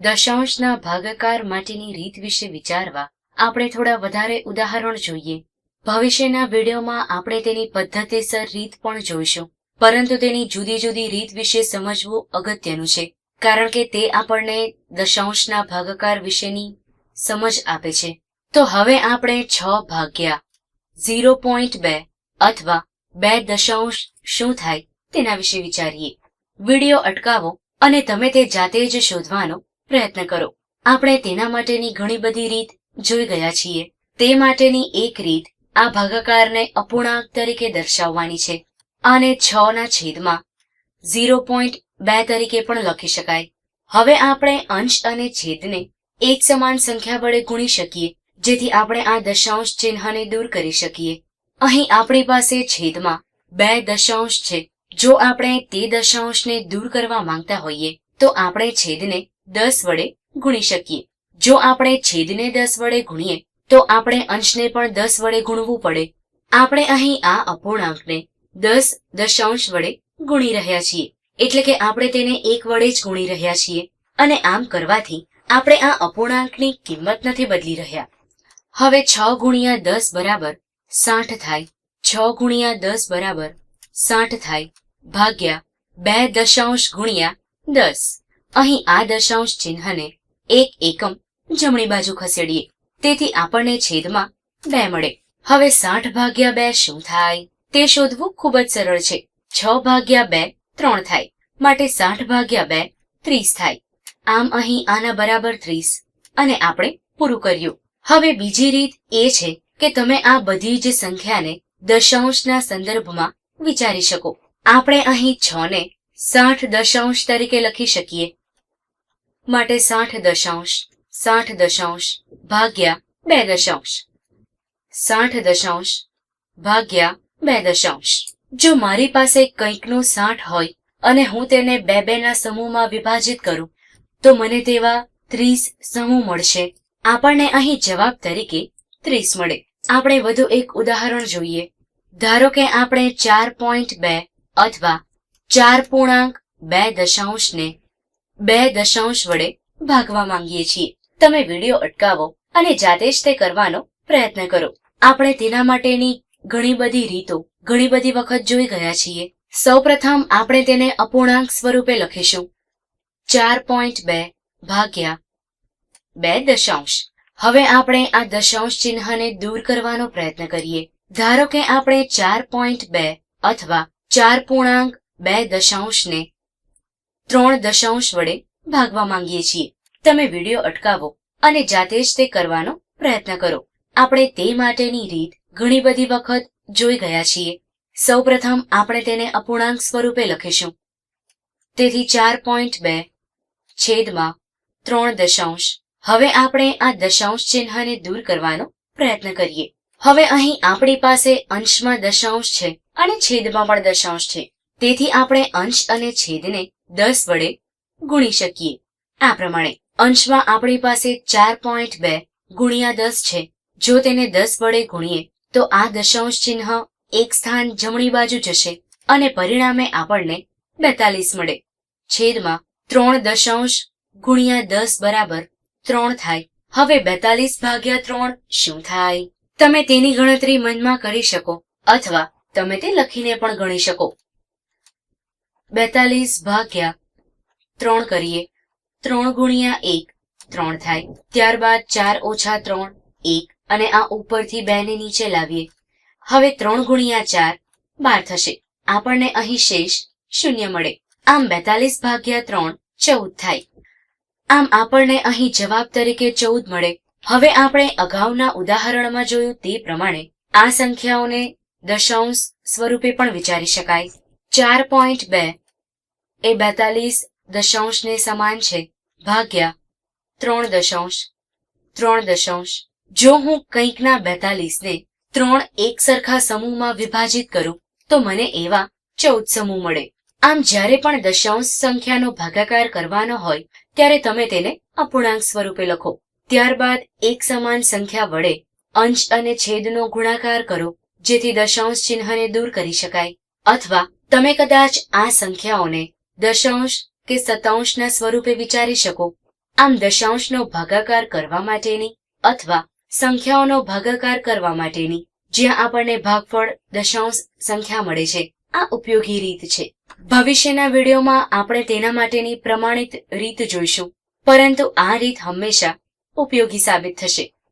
દશાંશના ભાગાકાર માટેની રીત વિશે વિચારવા આપણે થોડા વધારે ઉદાહરણ જોઈએ. ભવિષ્યના વિડીયોમાં આપણે તેની પદ્ધતિસર રીત પણ જોઈશું. પરંતુ તેની જુદી જુદી રીત વિશે સમજવું અગત્યનું છે, કારણ કે તે આપણને દશાંશના ભાગાકાર વિશેની સમજ આપે છે. તો હવે આપણે છ ભાગ્યા ઝીરો પોઈન્ટ બે અથવા બે દશાંશ શું થાય તેના વિશે વિચારીએ. વીડિયો અટકાવો અને તમે તે જાતે જ શોધવાનો પ્રયત્ન કરો. આપણે તેના માટેની ઘણી બધી રીત જોઈ ગયા છીએ. તે માટેની એક રીત આ ભાગાકારને અપૂર્ણાંક તરીકે દર્શાવવાની છે આને છ ના છેદમાં ઝીરો પોઈન્ટ બે તરીકે પણ લખી શકાય. હવે આપણે અંશ અને છેદને એક સમાન સંખ્યા વડે ગુણી શકીએ, જેથી આપણે આ દશાંશ ચિહ્નને દૂર કરી શકીએ. અહીં આપણી પાસે છેદમાં બે દશાંશ છે. જો આપણે તે દશાંશને દૂર કરવા માંગતા હોઈએ, તો આપણે છેદને દસ વડે ગુણી શકીએ. જો આપણે છેદને દસ વડે ગુણીએ, તો આપણે અંશને પણ દસ વડે ગુણવું પડે. આપણે અહીં આ અપૂર્ણાંકને દસ દશાંશ વડે ગુણી રહ્યા છીએ. એટલે કે આપણે તેને એક વડે જ ગુણી રહ્યા છીએ. અને આમ કરવાથી આપણે આ અપૂર્ણાંકની કિંમત નથી બદલી રહ્યા. હવે છ ગુણ્યા દસ બરાબર સાઠ થાય. છ ગુણ્યા દસ બરાબર સાઠ થાય. ભાગ્યા બે દશાંશ ગુણ્યા દસ. અહીં આ દશાંશ ચિહ્નને એક એકમ જમણી બાજુ ખસેડીએ. તેથી આપણને છેદમાં બે મળે. હવે સાઠ ભાગ્યા બે શું થાય? તે શોધવું ખૂબ જ સરળ છે. છ ભાગ્યા બે ત્રણ થાય. માટે સાઠ ભાગ્યા બે ત્રીસ થાય. આમ અહીં આના બરાબર ત્રીસ. અને આપણે પૂરું કર્યું. હવે બીજી રીત એ છે કે તમે આ બધી જ સંખ્યાને દશાંશના સંદર્ભમાં વિચારી શકો. આપણે અહીં છ ને સાઠ દશાંશ તરીકે લખી શકીએ. માટે સાઠ દશાંશ સાઠ દશાંશ, ભાગ્યા બે દશાંશ. સાઠ દશાંશ, ભાગ્યા બે દશાંશ. જો મારી પાસે કંઈકનું સાઠ હોય અને હું તેને બે બેના સમૂહમાં વિભાજિત કરું, તો મને તેવા ત્રીસ સમૂહ મળશે. આપણને અહીં જવાબ તરીકે ત્રીસ મળે. આપણે વધુ એક ઉદાહરણ જોઈએ. ધારો કે આપણે ચાર પોઈન્ટ બે અથવા ચાર પૂર્ણાંક બે દશાંશને બે દશાંશ વડે ભાગવા માંગીએ છીએ. તમે વીડિયો અટકાવો અને જાતે જ તે કરવાનો પ્રયત્ન કરો. આપણે તેના માટેની ઘણી બધી રીતો, ઘણી બધી વખત જોઈ ગયા છીએ. સૌપ્રથમ આપણે તેને અપૂર્ણાંક સ્વરૂપે લખીશું. ચાર પોઈન્ટ બે ભાગ્યા બે દશાંશ. હવે આપણે આ દશાંશ ચિહ્નને દૂર કરવાનો પ્રયત્ન કરીએ. ધારો કે આપણે ચાર પોઈન્ટ બે અથવા ચાર પૂર્ણાંક બે દશાંશને ત્રણ દશાંશ વડે ભાગવા માંગીએ છીએ. તમે વીડિયો અટકાવો અને જાતે જ તે કરવાનો પ્રયત્ન કરો. આપણે તે માટેની રીત ઘણી બધી વખત જોઈ ગયા છીએ. સૌપ્રથમ આપણે તેને અપૂર્ણાંક સ્વરૂપે લખીશું. તેથી ચાર પોઈન્ટ બે છેદમાં ત્રણ દશાંશ. હવે આપણે આ દશાંશ ચિહ્નને દૂર કરવાનો પ્રયત્ન કરીએ. હવે અહીં આપણી પાસે અંશમાં દશાંશ છે અને છેદમાં પણ દશાંશ છે. તેથી આપણે અંશ અને છેદને દસ વડે ગુણી શકીએ. આ પ્રમાણે અંશમાં આપણી પાસે ચાર પોઈન્ટ બે ગુણ્યા દસ છે. જો તેને દસ વડે ગુણીએ, તો આ દશાંશ ચિહ્ન એક સ્થાન જમણી બાજુ જશે અને પરિણામે આપણને બેતાલીસ મળે. છેદમાં ત્રણ દશાંશ ગુણ્યા દસ બરાબર ત્રણ થાય. હવે બેતાલીસ ભાગ્યા ત્રણ શું થાય? તમે તેની ગણતરી મનમાં કરી શકો, અથવા તમે તે લખીને પણ ગણી શકો. બેતાલીસ ભાગ્યા ત્રણ કરીએ. ત્રણ ગુણ્યા એક, ત્રણ થાય. ત્યારબાદ ચાર ઓછા ત્રણ, એક. અને આ ઉપરથી બે ને નીચે લાવીએ. હવે ત્રણ ગુણ્યા ચાર, બાર થશે. આપણને અહીં શેષ શૂન્ય મળે. આમ બેતાલીસ ભાગ્યા ત્રણ, ચૌદ થાય. આમ આપણને અહીં જવાબ તરીકે ચૌદ મળે. હવે આપણે અગાઉના ઉદાહરણમાં જોયું તે પ્રમાણે આ સંખ્યાઓને દશાંશ સ્વરૂપે પણ વિચારી શકાય. ચાર પોઈન્ટ બે એ બેતાલીસ દશાંશને સમાન છે. ભાગ્યા ત્રણ દશાંશ ત્રણ દશાંશ. જો હું કંઈકના બેતાલીસને ત્રણ એક સરખા સમૂહમાં વિભાજિત કરું, તો મને એવા ચૌદ સમૂહ મળે. આમ જ્યારે પણ દશાંશ સંખ્યાનો ભાગાકાર કરવાનો હોય, ત્યારે તમે તેને અપૂર્ણાંક સ્વરૂપે લખો. ત્યારબાદ એક સમાન સંખ્યા વડે અંશ અને છેદનો ગુણાકાર કરો, જેથી દશાંશ ચિહ્નને દૂર કરી શકાય. અથવા તમે કદાચ આ સંખ્યાઓને દશાંશ કે સતાંશના સ્વરૂપે વિચારી શકો. આમ દશાંશનો ભાગાકાર કરવા માટેની અથવા સંખ્યાઓનો ભાગાકાર કરવા માટેની જ્યાં આપણને ભાગફળ, દશાંશ સંખ્યા મળે છે, આ ઉપયોગી રીત છે. ભવિષ્યના વિડીયોમાં આપણે તેના માટેની પ્રમાણિત રીત જોઈશું. પરંતુ આ રીત હંમેશા ઉપયોગી સાબિત થશે.